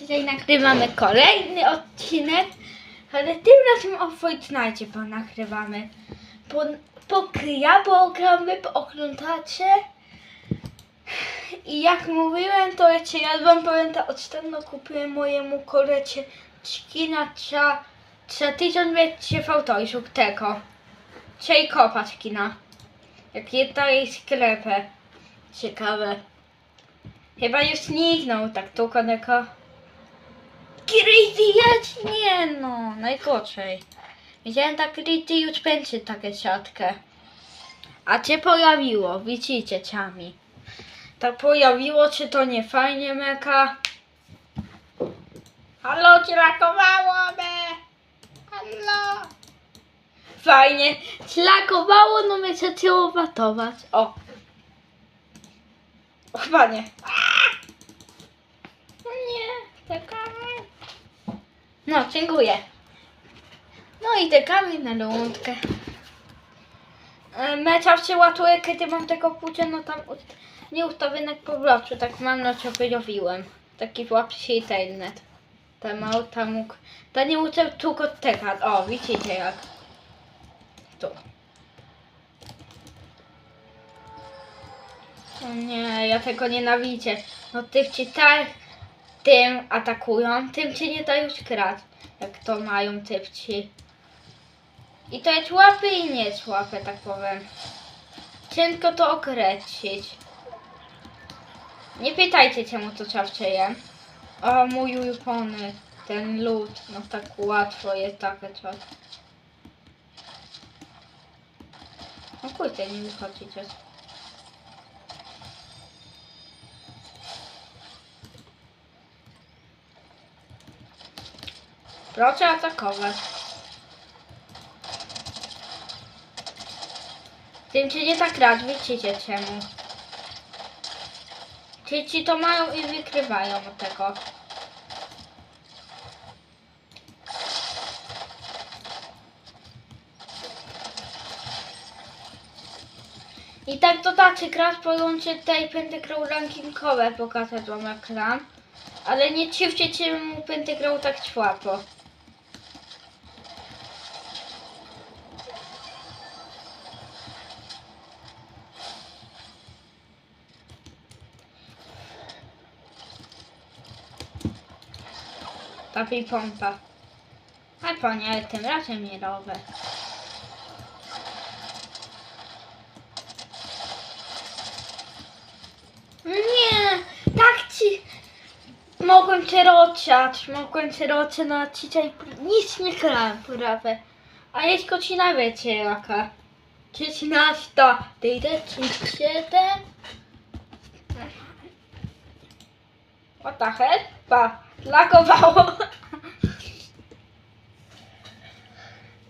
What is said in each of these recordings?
Dzisiaj nagrywamy kolejny odcinek, ale tym razem o Fortnite nagrywamy. Po, po ja po oglądacie. I jak mówiłem, to wiecie, ja wam powiem, to ostatnio kupiłem mojemu kolecie skina za, za 1000 wiecie fałtojszuk tego. Czyli kopa skina. Jakie to jest sklepie. Ciekawe. Chyba już zniknął tak tylko tylko. Gritty jest? Nie no, najgorzej. Widziałem tak Gritty już będzie takie siatkę. A cię pojawiło, widzicie ciami. Tak pojawiło, czy to nie fajnie meka? Halo, ci lakowało me! Halo! Fajnie, slakowało, no my się chciało watować. O! Chyba nie. No nie, czekamy. No, dziękuję. No i czekamy na lądkę. E, Mecza się ładuje, kiedy mam tego płucia, no tam ust- nie ustawionek powrotu, tak mam na co wyrobiłem. Taki łapszy internet. Tam mógł. Ta nie uczył tylko tego. O, widzicie jak. Tu. O nie, ja tego nienawidzę. No tych ci tak tym atakują, tym cię nie da już grać. Jak to mają typci. I to jest łapy i nie jest łapy, tak powiem. Ciężko to określić. Nie pytajcie czemu to czawczeje. O mój ulubiony, ten lód. No tak łatwo jest takie coś. No kurde, nie wychodzi. Proszę atakować. Tym ci nie tak grać, widzicie czemu. Ci, ci to mają i wykrywają tego. I tak dodacie grać połączy tej będę grał rankingowe pokazać wam gram. Ale nie ciwcie czemu będę grał tak Tapi pompa. A panie, tym razem nie robię. Nie, tak ci... Mogłem cię rociać, mogłem cię rociać, no a dzisiaj nic nie grałem prawie. A jest godzina wiecie jaka. 13, 37. What the heck? Pa, lagowało.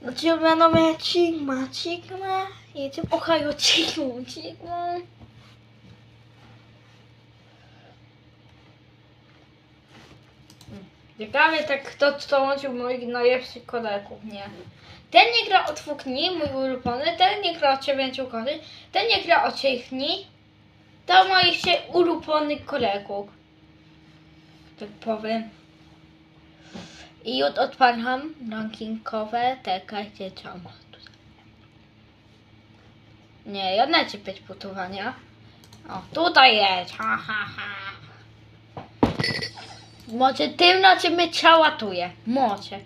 No ci mianowicie Sigma, Sigma. Jedziemy, Ohio, Sigma, Sigma. Ciekawe tak kto dołączył moich najlepszych kolegów, nie? Ten nie gra od dwóch dni, mój ulubiony, ten nie gra od dziewięciu godzin, ten nie gra od trzech dni. To moich się ulubionych kolegów. Tak powiem. I już odpalam rankingowe, czekajcie, co ma tu. Nie, ja chcę być putowania. O, tutaj jest, ha, ha, ha. Może tym na czym mnie ciałatuje. Może.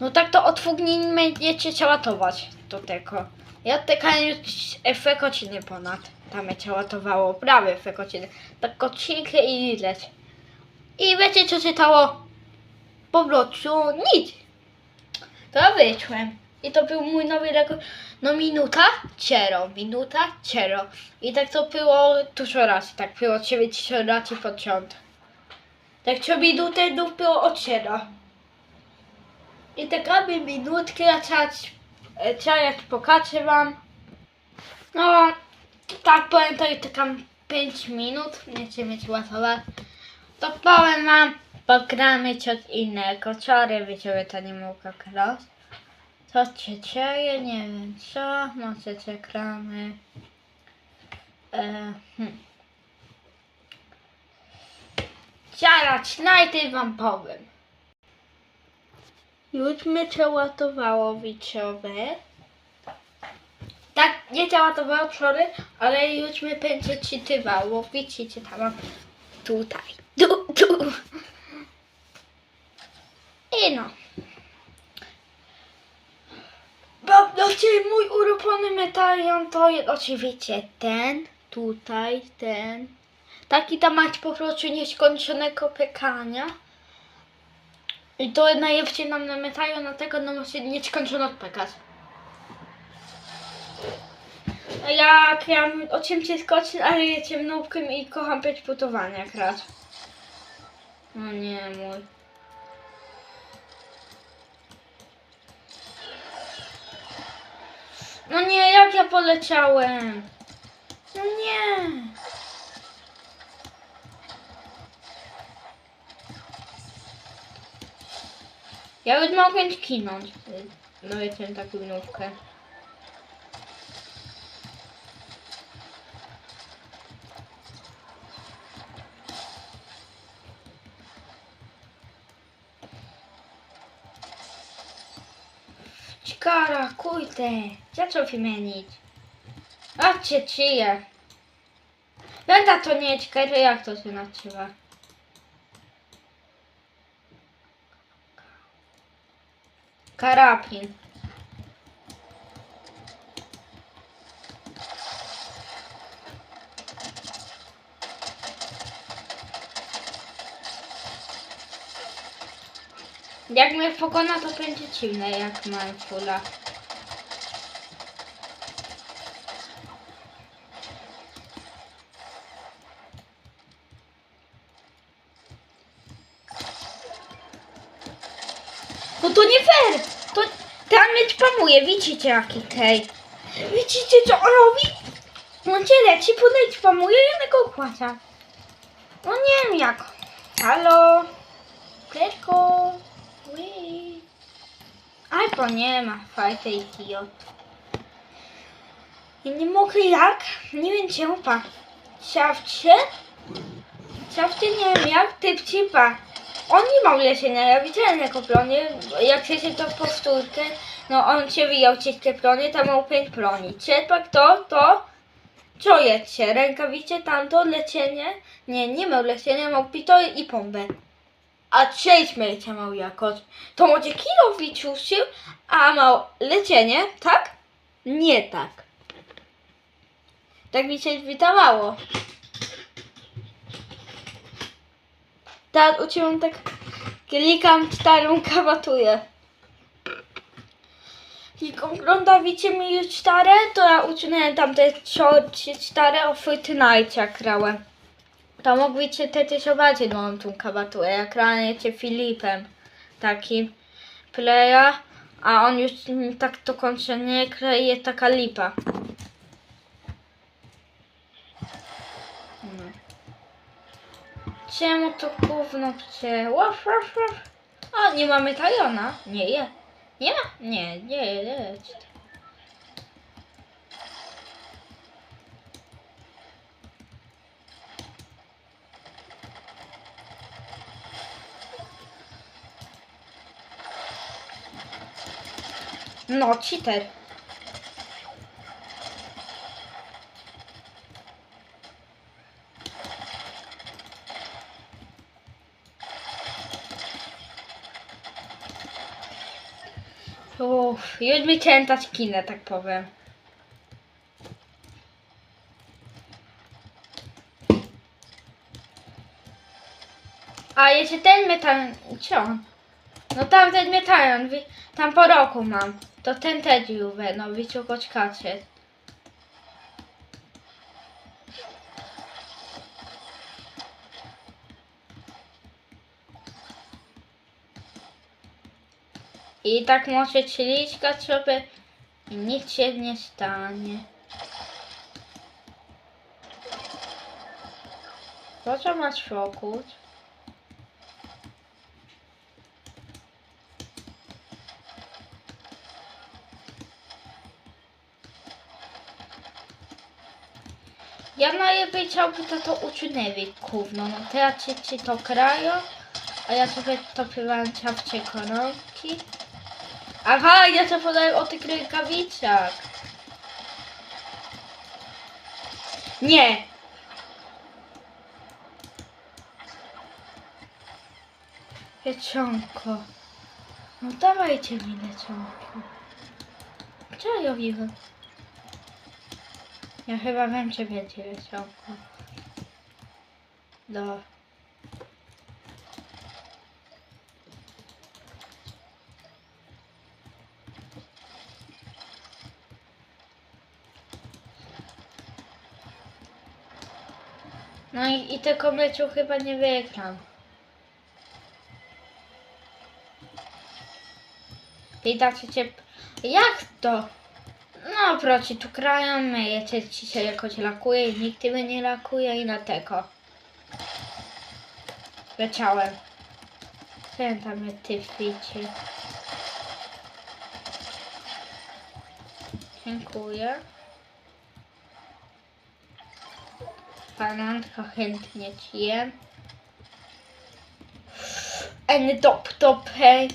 No tak to nie będziecie ciałatować do tego. Ja tekałem już efekt godziny ponad. Tam mnie ciałatowało. Prawie efekt godziny. Tak godzinkę i ileć. I wiecie co się stało? Po prostu nic. To ja wyszłem. I to był mój nowy rekord. No minuta, ciero, minuta, ciero. I tak to było dużo razy. Tak było 9 razy pod rząd. Tak co minutę znów było od siedem. I tak robię minutkę, a teraz, e, pokażę wam. No, tak powiem, to jest taka 5 minut, chcę mieć łatwować. To powiem wam, pogramy coś innego. Wczoraj wiecie, to nie mogę grać. Co się dzieje, nie wiem co, może gramy. E, hmm. Ciarać, najpierw wam powiem. Już mnie przeładowało widzowe. Tak, nie przeładowało przory, ale już mnie będzie czytywało. Widzicie, tam tutaj. Tu, tu. I no. Bablocie, mój ulubiony medalion to jest oczywiście ten, tutaj, ten. Taki tam mać po prostu nieskończonego pekania. I to najlepsze nam na medalion, dlatego no musi nieskończono pekać. A Jak ja o czym się skoczy, ale jestem nubkiem i kocham pięć putowania grać. No nie mój. No nie, jak ja poleciałem? No nie. Ja już mogłem skinąć. No tę taką nówkę. Czkara, kurde. Zaczął wymienić. A cię czyje. Będa to nie czekaj, jak to się nazywa? Karabin. Jak mnie pokona, to będzie dziwne, jak mam fula. No to nie fair! To ten mnie spamuje, widzicie jaki tej. Widzicie co on robi? On cię leci, podaj spamuje i on go opłaca. No nie wiem jak. Halo? Kleczko? Aj, bo nie ma. Fajny idiot. Ja nie mogę jak? Nie wiem czemu pa. Siawcie? Siawcie nie wiem jak, typ cipa. On nie ma leczenia, ja widziałem jako plonie, jak chcecie to powtórkę, no on się wyjął wszystkie plony, tam miał pięć ploni. Czepak to, to, co jecie? Rękawice, tamto, leczenie? Nie, nie miał leczenia, miał pito i pompę. A sześć miejcia miał jakoś. To może kilo wyciuszył, a miał leczenie, tak? Nie tak. Tak mi się wydawało. Tak, uczyłam tak, klikam starą kawatuję. I oglądacie mi już stare, to ja uczyniłem tam te trzy stare o Fortnite jak grałem. To mogliście też zobaczyć moją tą kawatuję, jak graniecie Filipem, takim playa, a on już tak nie gra i jest taka lipa. No. Czemu to gówno wcięło? A, nie mamy Tajona. Nie je. Nie ma? Nie, nie jest. No, cheater. Uff, już mi dać kinę, tak powiem. A jeszcze ten metal... Co? No tam ten metalion, wi- tam po roku mam. To ten też juwe, no wyciągoczkacie. I tak możecie liczkać sobie i nic się nie stanie. Po co masz fokus? Ja najlepiej chciałbym to uczynęli gówno. No teraz ci, ci to krają, a ja sobie to przyłączam w cię koronki. Aha, ja to podałem o tych rękawicach. Nie! Leczonko. No dawajcie mi leczonko. Co ja robiłem? Ja chyba wiem, czy będzie leczonko. Do. No i, i tego meczu chyba nie wygram. Widać cię. Jak to? No, proci tu krają, myjecie ci się jakoś lakuje i nikt ciebie nie lakuje i na tego. Leciałem. Ten tam jest ty wiecie. Dziękuję. Panantka chętnie ci jem. And top top hey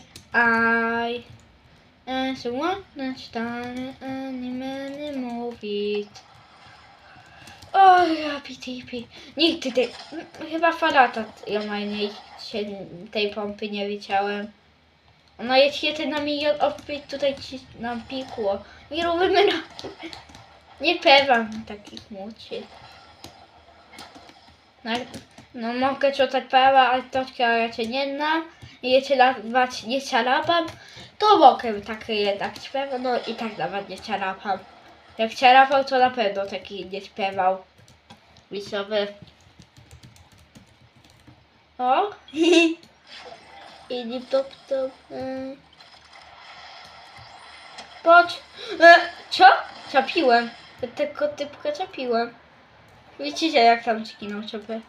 I as one stary anime mówić. O, ja pitipi. Nigdy tej, chyba falata ja najmniej tej pompy nie widziałem. Ona jest jeden na milion odbyć tutaj ci nam pikło. Nie robimy na... Nie pewam takich młodszych. No, no mogę czytać prawa, ale to raczej nie znam. Jeśli dawać nie ciarapam, to mogę takie jednak śpiewać, no i tak nawet nie ciarapam. Jak ciarapał, to na pewno taki nie śpiewał. Wisowy. O! I nie top top. e. Chodź! E, co? Czapiłem. Tego typka czapiłem. Widzicie jak tam zginął sobie.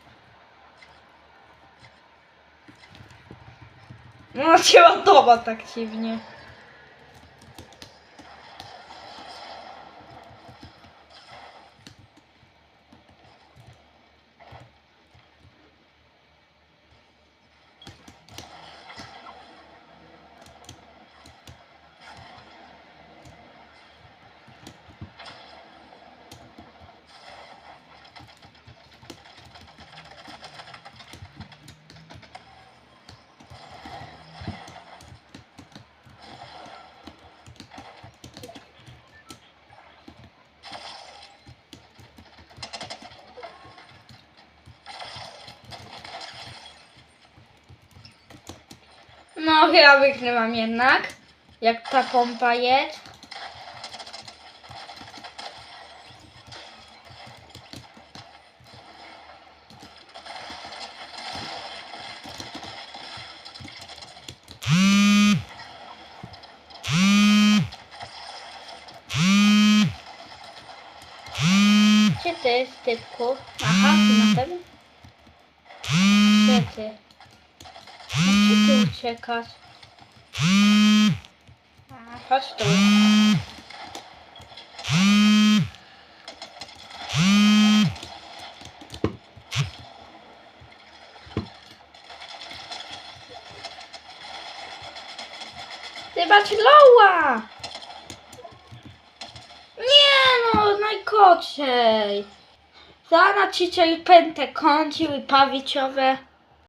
No cię ładowa tak dziwnie. No chyba wygrywam jednak. Jak ta pompa jest. Gdzie ty jest, typku? Aha, ty na pewno? Gdzie ty? No gdzie ty uciekasz? Chodź tu. Zobacz Loła! Nie no, najkoczej. Zana i pętę kącił i pawiciowe.